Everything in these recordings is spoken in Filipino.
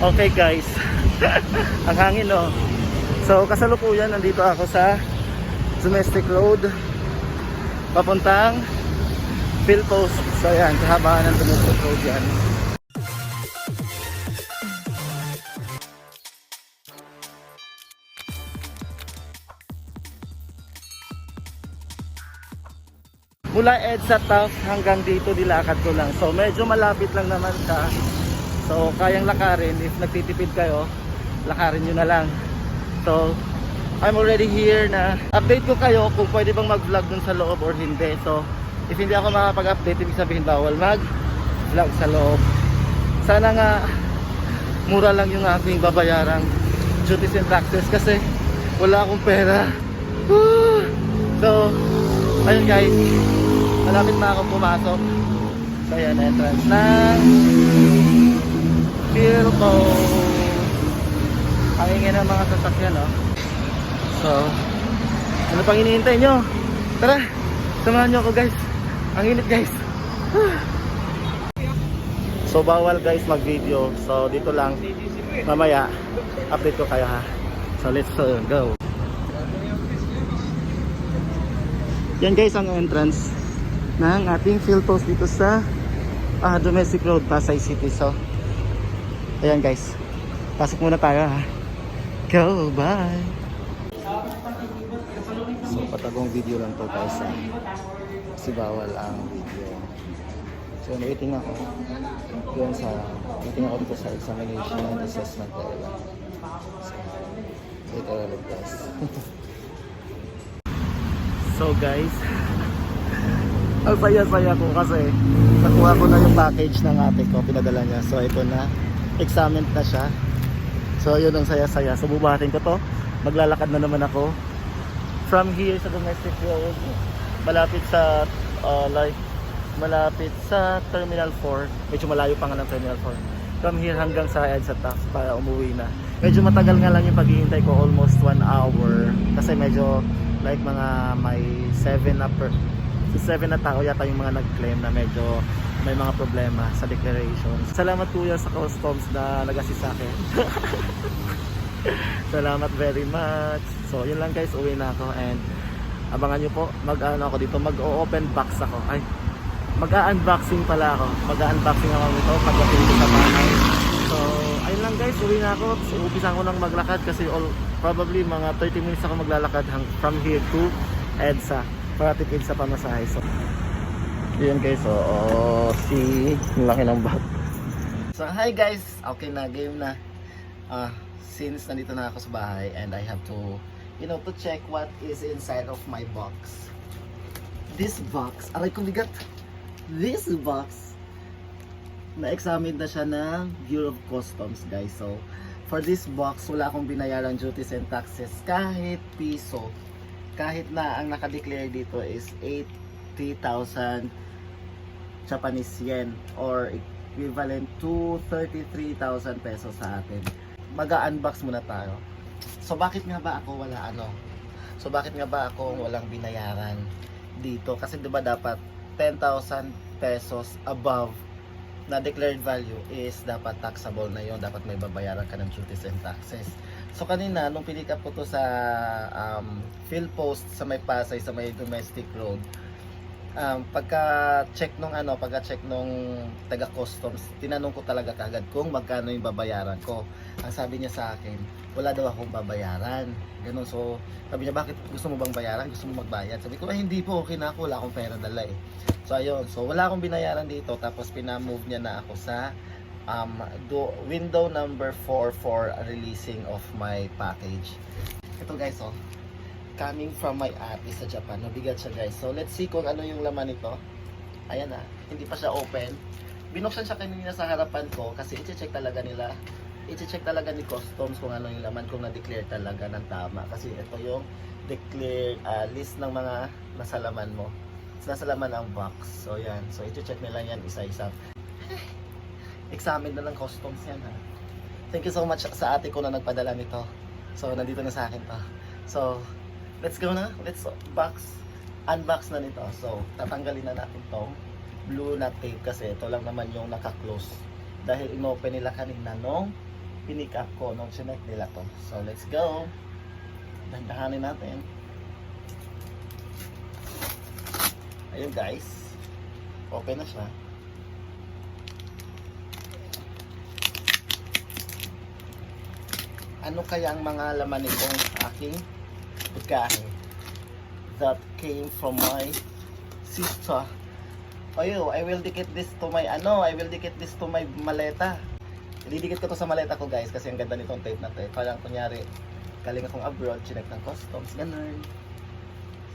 Okay guys. Ang hangin no. So kasalukuyan nandito ako sa domestic road papuntang Philpost. So yan, kahabaan ng domestic road yan. Mula EDSA Taos hanggang dito nilakad ko lang. So medyo malapit lang naman siya. So kayang lakarin if nagtitipid kayo, lakarin nyo na lang. So I'm already here na update ko kayo kung pwede bang mag-vlog dun sa loob or hindi. So if hindi ako makapag-update, ibig sabihin bawal mag-vlog sa loob. Sana nga mura lang yung aking babayarang duties and taxes kasi wala akong pera. Woo! So, ayun guys, malapit na akong pumasok. So ayan, entrance ng Philco. Ang ingay ng mga sasakyan, no? So, ano pang iniintay nyo? Tara, samahan nyo ako guys. Ang init guys. So bawal guys mag-video. So dito lang mamaya update ko kayo ha. So let's uh, go. Yan guys ang entrance ng ating field post dito sa ah, domestic road Pasay City. So ayan guys. Pasok muna tayo ha. Go, bye. So patagong video lang to guys ha. Kasi bawal ang video. So waiting ako. Yun sa waiting ako dito sa examination and assessment area. So, a little guys. so guys, ang saya-saya ko kasi nakuha ko na yung package ng ate ko, pinadala niya. So ito na, examined na siya. So yun ang saya-saya. So bubuhatin ko to. Maglalakad na naman ako from here sa domestic road malapit sa uh, like malapit sa Terminal 4 medyo malayo pa nga ng Terminal 4 from here hanggang sa EDSA Tax para umuwi na medyo matagal nga lang yung paghihintay ko almost 1 hour kasi medyo like mga may 7 na per 7 na tao yata yung mga nag-claim na medyo may mga problema sa declaration salamat kuya sa customs na nag-assist sa akin Salamat very much. So, yun lang guys, uwi na ako and abangan nyo po, mag-ano ako dito, mag-open box ako. Ay, mag-unboxing pala ako. Mag-unboxing ako nito pagdating ko sa bahay. So, ayun lang guys, uwi na ako. So, umpisan ko nang maglakad kasi all, probably mga 30 minutes ako maglalakad hang, from here to EDSA para tipid sa pamasahe. So, yun guys, so, oh, see, ang laki ng bag. So, hi guys, okay na, game na. Ah, since nandito na ako sa bahay and I have to, you know, to check what is inside of my box. This box, aray kong bigat. This box, na-examine na siya ng Bureau of Customs, guys. So, for this box, wala akong binayaran duties and taxes kahit piso. Kahit na ang nakadeclare dito is 80,000 Japanese yen or equivalent to 33,000 pesos sa atin mag-unbox muna tayo. So bakit nga ba ako wala ano? So bakit nga ba ako walang binayaran dito? Kasi 'di ba dapat 10,000 pesos above na declared value is dapat taxable na yon dapat may babayaran ka ng duties and taxes so kanina nung pinik up ko to sa um, Philpost sa may Pasay sa may domestic road um, pagka check nung ano, pagka check nung taga customs, tinanong ko talaga kagad kung magkano yung babayaran ko. Ang sabi niya sa akin, wala daw akong babayaran. Ganun. So, sabi niya, bakit gusto mo bang bayaran? Gusto mo magbayad? Sabi ko, "Ah, hindi po, okay na ako, wala akong pera dala eh. So, ayun. So, wala akong binayaran dito. Tapos, pinamove niya na ako sa um, do, window number 4 for releasing of my package. Ito guys, oh coming from my ate sa Japan. Mabigat siya guys. So let's see kung ano yung laman nito. Ayan na, hindi pa siya open. Binuksan siya kanina sa harapan ko kasi i-check talaga nila. I-check talaga ni customs kung ano yung laman kung na-declare talaga ng tama. Kasi ito yung declare ah, list ng mga nasa laman mo. Nasa laman ang box. So yan. So i-check nila yan isa-isa. Examine na ng customs yan ha. Thank you so much sa ate ko na nagpadala nito. So nandito na sa akin to. So let's go na. Let's box. Unbox na nito. So, tatanggalin na natin tong blue na tape kasi ito lang naman yung naka-close. Dahil inopen nila kanina nung pinick up ko nung sinek nila to. So, let's go. Dandahanin natin. Ayun guys. Open na siya. Ano kaya ang mga laman nitong aking pagkain that came from my sister? Ayo, I will dikit this to my ano, I will dikit this to my maleta. Didikit ko to sa maleta ko guys kasi ang ganda nitong tape na to. eh. Parang kunyari, galing akong abroad, chinek ng customs, ganun.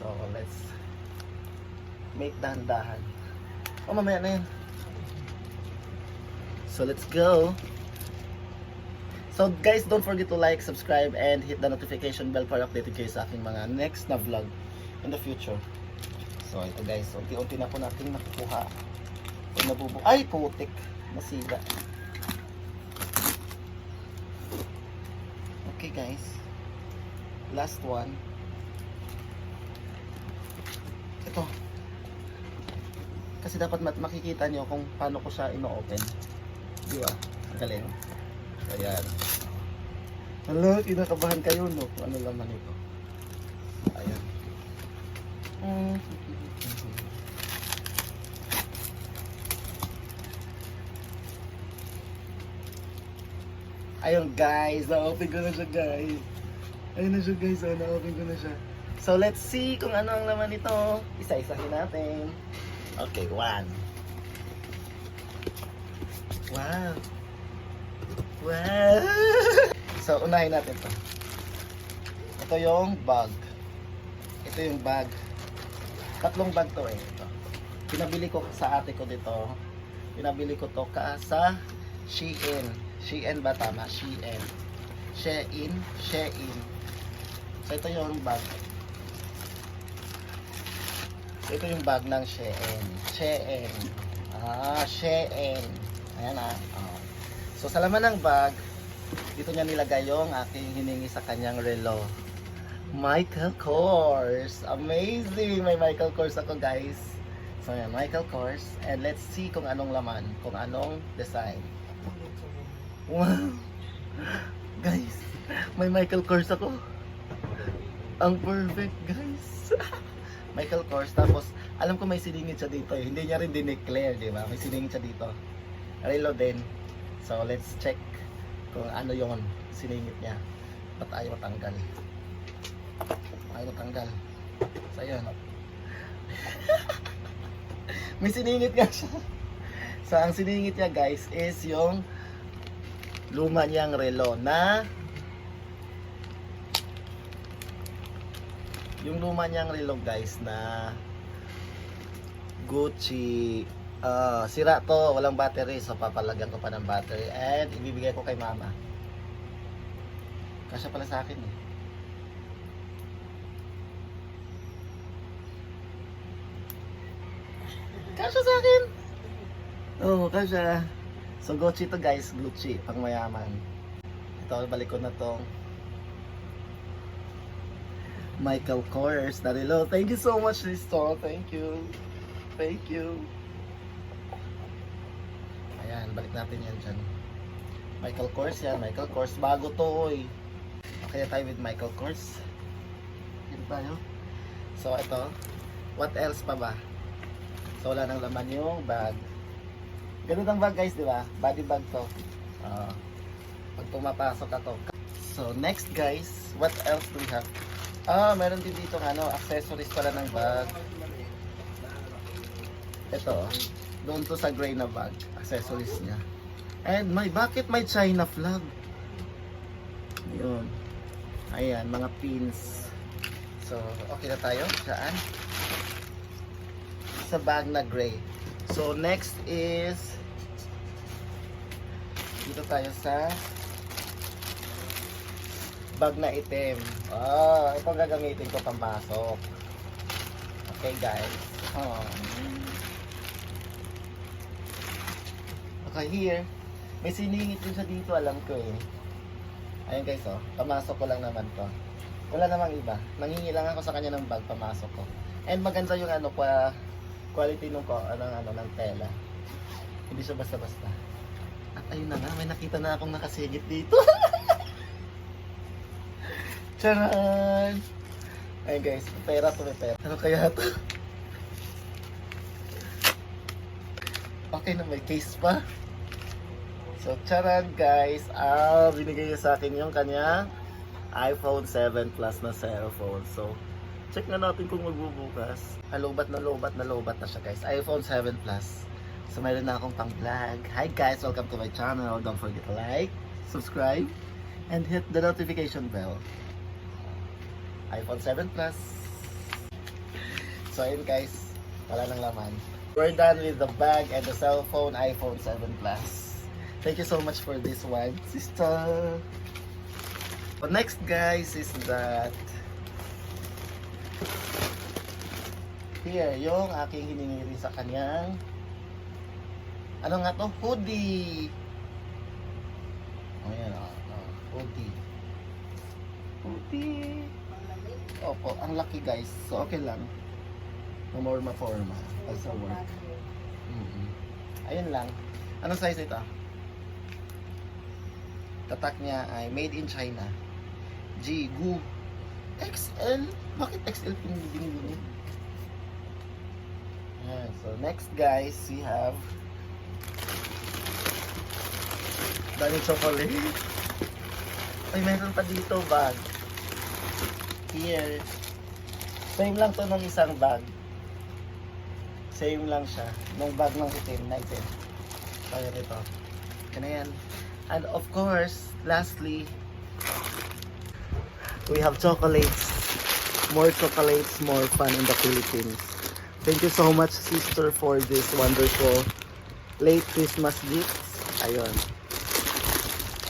So, let's make dahan-dahan. Oh, mamaya na yan. So, let's go. So, guys, don't forget to like, subscribe, and hit the notification bell para updated kayo sa aking mga next na vlog in the future. So, ito guys, unti-unti na po natin nakukuha. Ito nabubu... Ay, putik! Masira. Okay guys. Last one. Ito. Kasi dapat makikita nyo kung paano ko siya ino-open. Di ba? Galing. Ayan. Hala, kinakabahan kayo no? Ano laman ito. Ayan. Mm. Ayun guys, na-open ko na siya guys. Ayun na siya guys, oh, na-open ko na siya. So let's see kung ano ang laman nito. Isa-isahin natin. Okay, one. Wow. Wow. so unahin natin to. Ito yung bag. Ito yung bag. Tatlong bag to eh. Ito. Pinabili ko sa ate ko dito. Pinabili ko to ka sa Shein. Shein ba tama? Shein. Shein. Shein. So ito yung bag. Ito yung bag ng Shein. Shein. Ah, Shein. Ayan ah. Oh. So sa laman ng bag, dito niya nilagay yung aking hiningi sa kanyang relo. Michael Kors. Amazing! May Michael Kors ako guys. So yan, Michael Kors. And let's see kung anong laman, kung anong design. Wow! Guys, may Michael Kors ako. Ang perfect guys. Michael Kors. Tapos, alam ko may siningit siya dito eh. Hindi niya rin dineclare, di ba? May siningit siya dito. Relo din. So, let's check kung ano yon siningit niya. Ba't ayaw matanggal? Ayaw matanggal. So, yun. may siningit nga siya. So, ang siningit niya guys is yung luma niyang relo na yung luma niyang relo guys na Gucci Ah, sira to, walang battery so papalagyan ko pa ng battery. And ibibigay ko kay mama. Kasya pala sa akin eh. Kasya sa akin! Oo oh, kasya. So Gucci to guys. Gucci pang mayaman. Ito balik ko na tong Michael Kors. Na relo thank you so much Listo thank you. Thank you Ayan, balik natin yan dyan. Michael Kors yan, Michael Kors. Bago to, oy. Okay tayo with Michael Kors. Dito tayo. So, ito. What else pa ba? So, wala nang laman yung bag. Ganun ang bag guys, di ba? Body bag to. Ah, pag pumapasok ako. So, next guys, what else do we have? Ah, meron din dito ano, accessories pala ng bag. Ito. Doon to sa gray na bag, accessories niya. And may, bakit may China flag? Yun. Ayan, mga pins. So, okay na tayo. Saan? Sa bag na gray. So, next is dito tayo sa bag na itim. Ah, ito gagamitin ko pampasok. Okay, guys. Oh. Okay, here. May siningit din siya dito, alam ko eh. Ayun guys, oh. Pamasok ko lang naman to. Wala namang iba. Nangingi lang ako sa kanya ng bag, pamasok ko. And maganda yung ano pa, quality nung ko, ano, ano, ng tela. Hindi siya basta-basta. At ayun na nga, may nakita na akong nakasigit dito. Charan! Ayun guys, pera to, may pera. Ano kaya to? Okay na, may case pa. So, charan guys, ah, binigay niya sa akin yung kanyang iPhone 7 Plus na cellphone. So, check na natin kung magbubukas. Ah, lobat na lobat na lobat na siya guys. iPhone 7 Plus. So, meron na akong pang vlog. Hi guys, welcome to my channel. Don't forget to like, subscribe, and hit the notification bell. iPhone 7 Plus. So, ayun guys, wala nang laman. We're done with the bag and the cell phone iPhone 7 Plus. Thank you so much for this one, sister. But next guys is that here, yung aking hiningi sa kanyang ano nga to? Hoodie. Oh, yan oh, oh, hoodie. Hoodie. Opo, ang laki guys. So okay lang. Mamorma forma pag sa work. mm Ayun lang. Anong size ito? Tatak niya ay made in China. G, Gu. XL? Bakit XL pinili binili niya? Ayan, so next guys, we have Dali chocolate. Ay, meron pa dito bag. Here. Same lang to ng isang bag. Same lang siya. Nung bag ng itim na itim. Kaya ito. Yan na yan. And of course, lastly, we have chocolates. More chocolates, more fun in the Philippines. Thank you so much, sister, for this wonderful late Christmas gifts. Ayun.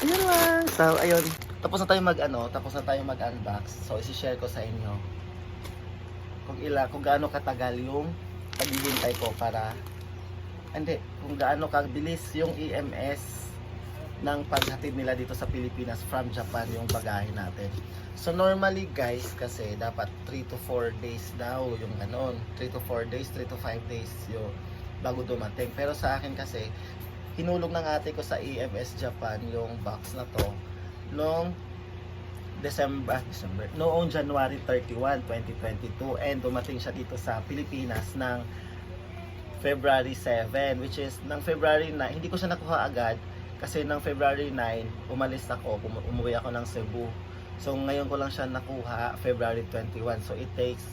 Ayun lang. So, ayun. Tapos na tayo mag ano, tapos na tayo mag unbox. So, isi-share ko sa inyo kung ila, kung gaano katagal yung paghihintay ko para hindi, kung gaano kabilis yung EMS ng paghatid nila dito sa Pilipinas from Japan yung bagahe natin. So normally guys, kasi dapat 3 to 4 days daw yung ganon. 3 to 4 days, 3 to 5 days yung bago dumating. Pero sa akin kasi, hinulog ng ate ko sa EMS Japan yung box na to noong December, ah, December, noong January 31, 2022 and dumating siya dito sa Pilipinas ng February 7 which is ng February 9 hindi ko siya nakuha agad kasi ng February 9 umalis ako um- umuwi ako ng Cebu. So ngayon ko lang siya nakuha February 21 so it takes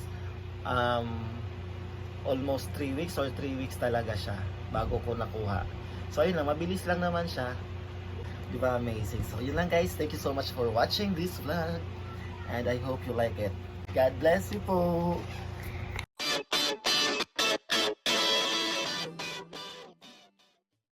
um, almost 3 weeks or 3 weeks talaga siya bago ko nakuha. So ayun lang mabilis lang naman siya di ba amazing. So yun lang guys. Thank you so much for watching this vlog. And I hope you like it. God bless you po